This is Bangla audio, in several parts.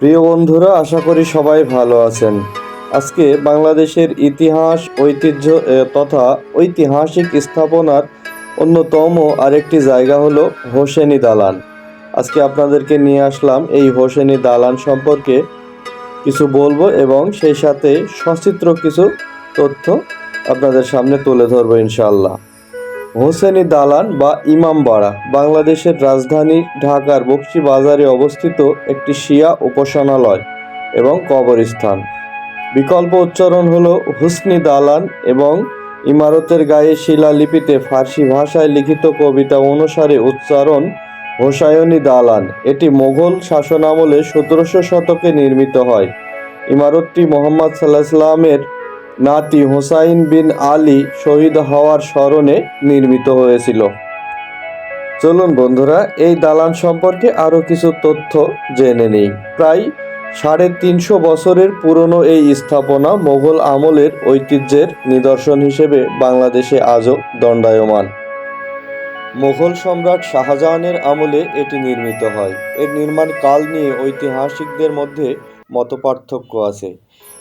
প্রিয় বন্ধুরা, আশা করি সবাই ভালো আছেন। আজকে বাংলাদেশের ইতিহাস, ঐতিহ্য তথা ঐতিহাসিক স্থাপনার অন্যতম আরেকটি জায়গা হলো হোসেনি দালান। আজকে আপনাদেরকে নিয়ে আসলাম এই হোসেনি দালান সম্পর্কে কিছু বলব এবং সেই সাথে সচিত্র কিছু তথ্য আপনাদের সামনে তুলে ধরবো ইনশাআল্লাহ। হোসেনি দালান বা ইমামবাড়া বাংলাদেশের রাজধানী ঢাকার বক্সি বাজারে অবস্থিত একটি শিয়া উপাসনালয় এবং কবরস্থান। বিকল্প উচ্চারণ হল হুসনি দালান এবং ইমারতের গায়ে শিলালিপিতে ফার্সি ভাষায় লিখিত কবিতা অনুসারে উচ্চারণ হোসায়নি দালান। এটি মোগল শাসনামলে সতেরোশো শতকে নির্মিত হয়। ইমারতটি মোহাম্মদ সাল্লাহ সাল্লামের নাতি হোসাইন বিন আলী শহীদ হওয়ার স্মরণে নির্মিত হয়েছিল। চলুন বন্ধুরা, এই দালান সম্পর্কে আরও কিছু তথ্য জেনে নিই। প্রায় সাড়ে তিনশো বছরের পুরনো এই স্থাপনা মোগল আমলের ঐতিহ্যের নিদর্শন হিসেবে বাংলাদেশে আজও দণ্ডায়মান। মোগল সম্রাট শাহজাহানের আমলে এটি নির্মিত হয়। এর নির্মাণ কাল নিয়ে ঐতিহাসিকদের মধ্যে মতপার্থক্য আছে।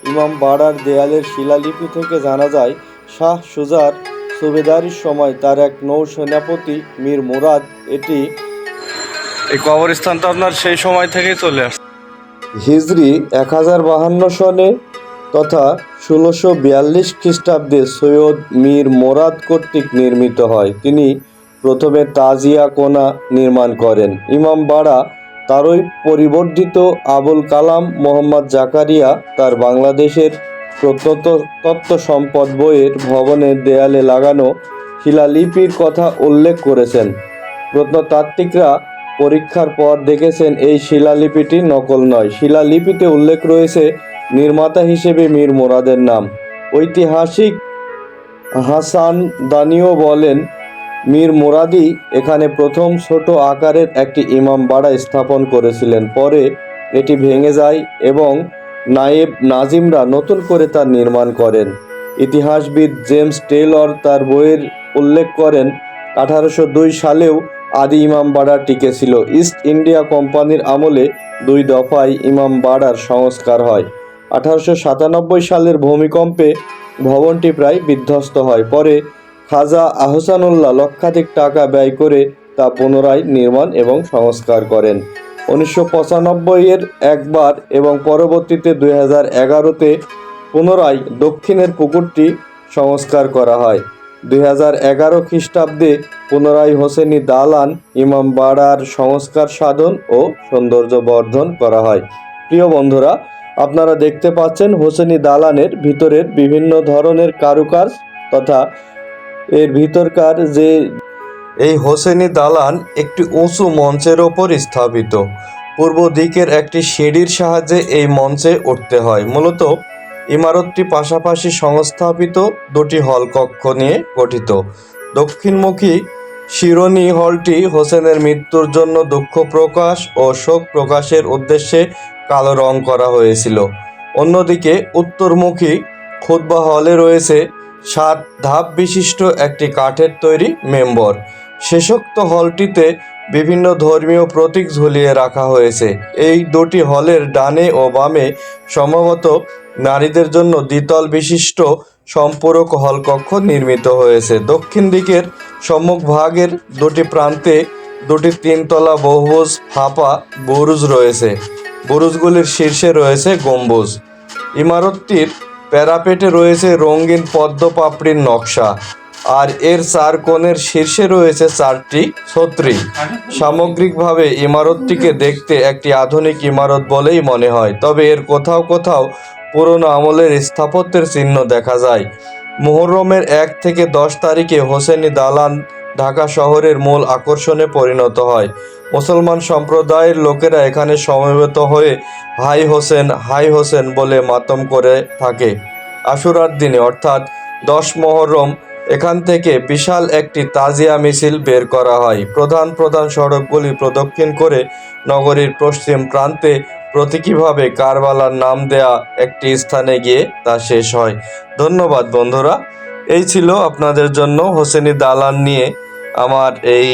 ইমাম বাড়ার দেয়ালের শিলালিপি থেকে জানা যায় শাহ সুজার সুবেদারির সময় তার এক নৌ সেনাপতি মীর মুরাদ এটি এই কবরস্থান তো আপনার সেই সময় থেকেই চলে আসছে। হিজরি এক হাজার বাহান্ন সনে তথা ষোলোশো বিয়াল্লিশ খ্রিস্টাব্দে সৈয়দ মীর মোরাদ কর্তৃক নির্মিত হয়। তিনি প্রথমে তাজিয়া কোনা নির্মাণ করেন। ইমাম বাড়া তারই পরিবর্ধিত আবুল কালাম মোহাম্মদ জাকারিয়া তার বাংলাদেশের প্রত্নতত্ত্ব সম্পদ বইয়ের ভবনের দেয়ালে লাগানো শিলালিপির কথা উল্লেখ করেছেন। প্রত্নতাত্ত্বিকরা পরীক্ষার পর দেখেছেন এই শিলালিপিটি নকল নয়। শিলালিপিতে উল্লেখ রয়েছে নির্মাতা হিসেবে মীর মোরাদের নাম। ঐতিহাসিক হাসান দানিও বলেন মীর মোরাদি এখানে প্রথম ছোট আকারের একটি ইমাম বাড়া স্থাপন করেছিলেন। পরে এটি ভেঙে যায় এবং নায়েব নাজিমরা নতুন করে তা নির্মাণ করেন। ইতিহাসবিদ জেমস টেলর তার বইয়ের উল্লেখ করেন, আঠারোশো দুই সালেও আদি ইমাম বাড়া টিকেছিল। ইস্ট ইন্ডিয়া কোম্পানির আমলে দুই দফায় ইমাম বাড়ার সংস্কার হয়। আঠারোশো সাতানব্বই সালের ভূমিকম্পে ভবনটি প্রায় বিধ্বস্ত হয়। পরে খাজা আহসানুল্লাহ লক্ষাধিক টাকা ব্যয় করে তা পুনরায় নির্মাণ এবং সংস্কার করেন। উনিশশো পঁচানব্বই এর একবার এবং পরবর্তীতে দুই হাজার এগারোতে পুনরায় দক্ষিণের পুকুরটি সংস্কার করা হয়। দুই হাজার এগারো খ্রিস্টাব্দে পুনরায় হোসেনি দালান ইমামবাড়ার সংস্কার সাধন ও সৌন্দর্য বর্ধন করা হয়। প্রিয় বন্ধুরা, আপনারা দেখতে পাচ্ছেন হোসেনি দালানের ভিতরের বিভিন্ন ধরনের কারুকাজ তথা এর ভিতরকার যে এই হোসেনি দালান একটি উঁচু মঞ্চের ওপর স্থাপিত। পূর্ব দিকের একটি সিঁড়ির সাহায্যে এই মঞ্চে উঠতে হয়। মূলত ইমারতটি পাশাপাশি সংস্থাপিত দুটি হল কক্ষ নিয়ে গঠিত। দক্ষিণমুখী শিরোনি হলটি হোসেনের মৃত্যুর জন্য দুঃখ প্রকাশ ও শোক প্রকাশের উদ্দেশ্যে কালো রং করা হয়েছিল। অন্যদিকে উত্তরমুখী খুতবা হলে রয়েছে সাত ধাপ বিশিষ্ট একটি কাঠের তৈরি মেম্বর। শেষোক্ত হলটিতে বিভিন্ন ধর্মীয় প্রতীক ঝুলিয়ে রাখা হয়েছে। এই দুটি হলের ডানে ও বামে সম্ভবত নারীদের জন্য দ্বিতল বিশিষ্ট সম্পূরক হলকক্ষ নির্মিত হয়েছে। দক্ষিণ দিকের সম্মুখ ভাগের দুটি প্রান্তে দুটি তিনতলা বহুভুজ, ফাঁপা, বুরুজ রয়েছে। বুরুজগুলির শীর্ষে রয়েছে গম্বুজ। ইমারতটির প্যারাপেটে রয়েছে রঙিন পদ্ম পাপড়ির নকশা আর এর চার কোণের শীর্ষে রয়েছে চারটি ছত্রি। সামগ্রিকভাবে ইমারতটিকে দেখতে একটি আধুনিক ইমারত বলেই মনে হয়, তবে এর কোথাও কোথাও পুরনো আমলের স্থাপত্যের চিহ্ন দেখা যায়। মুহররমের এক থেকে দশ তারিখে হোসেনি দালান ঢাকা শহরের মূল আকর্ষণে পরিণত হয়। মুসলমান সম্প্রদায়ের লোকেরা এখানে সমবেত হয়ে হাই হোসেন হাই হোসেন বলে মাতম করে থাকে। আশুরার দিনে, অর্থাৎ দশ মহরম, এখান থেকে বিশাল একটি তাজিয়া মিছিল বের করা হয়। প্রধান প্রধান সড়কগুলি প্রদক্ষিণ করে নগরীর পশ্চিম প্রান্তে প্রতীকীভাবে কারবালার নাম দেয়া একটি স্থানে গিয়ে তা শেষ হয়। ধন্যবাদ বন্ধুরা। এই ছিল আপনাদের জন্য হোসেনি দালান নিয়ে আমার এই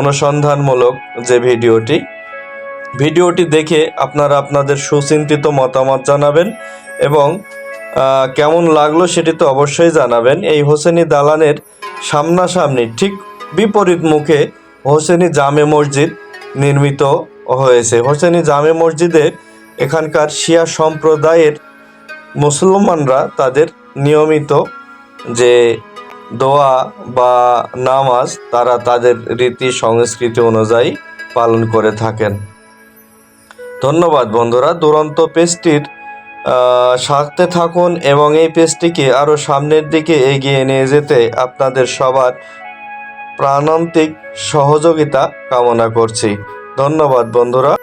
অনুসন্ধানমূলক যে ভিডিওটি ভিডিওটি দেখে আপনারা আপনাদের সুচিন্তিত মতামত জানাবেন এবং কেমন লাগল সেটি তো অবশ্যই জানাবেন। এই হোসেনি দালানের সামনাসামনি ঠিক বিপরীত মুখে হোসেনি জামে মসজিদ নির্মিত হয়েছে। হোসেনি জামে মসজিদে এখানকার শিয়া সম্প্রদায়ের মুসলমানরা তাদের নিয়মিত যে দোয়া বা নামাজ তারা তাদের রীতি সংস্কৃতি অনুযায়ী পালন করে থাকেন। ধন্যবাদ বন্ধুরা, দুরন্ত পেজটির সাথে থাকুন এবং এই পেজটিকে আরও সামনের দিকে এগিয়ে নিয়ে যেতে আপনাদের সবার প্রাণান্তিক সহযোগিতা কামনা করছি। ধন্যবাদ বন্ধুরা।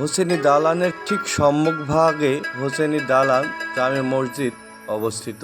হোসেনি দালানের ঠিক সম্মুখভাগে হোসেনি দালান জামে মসজিদ অবস্থিত।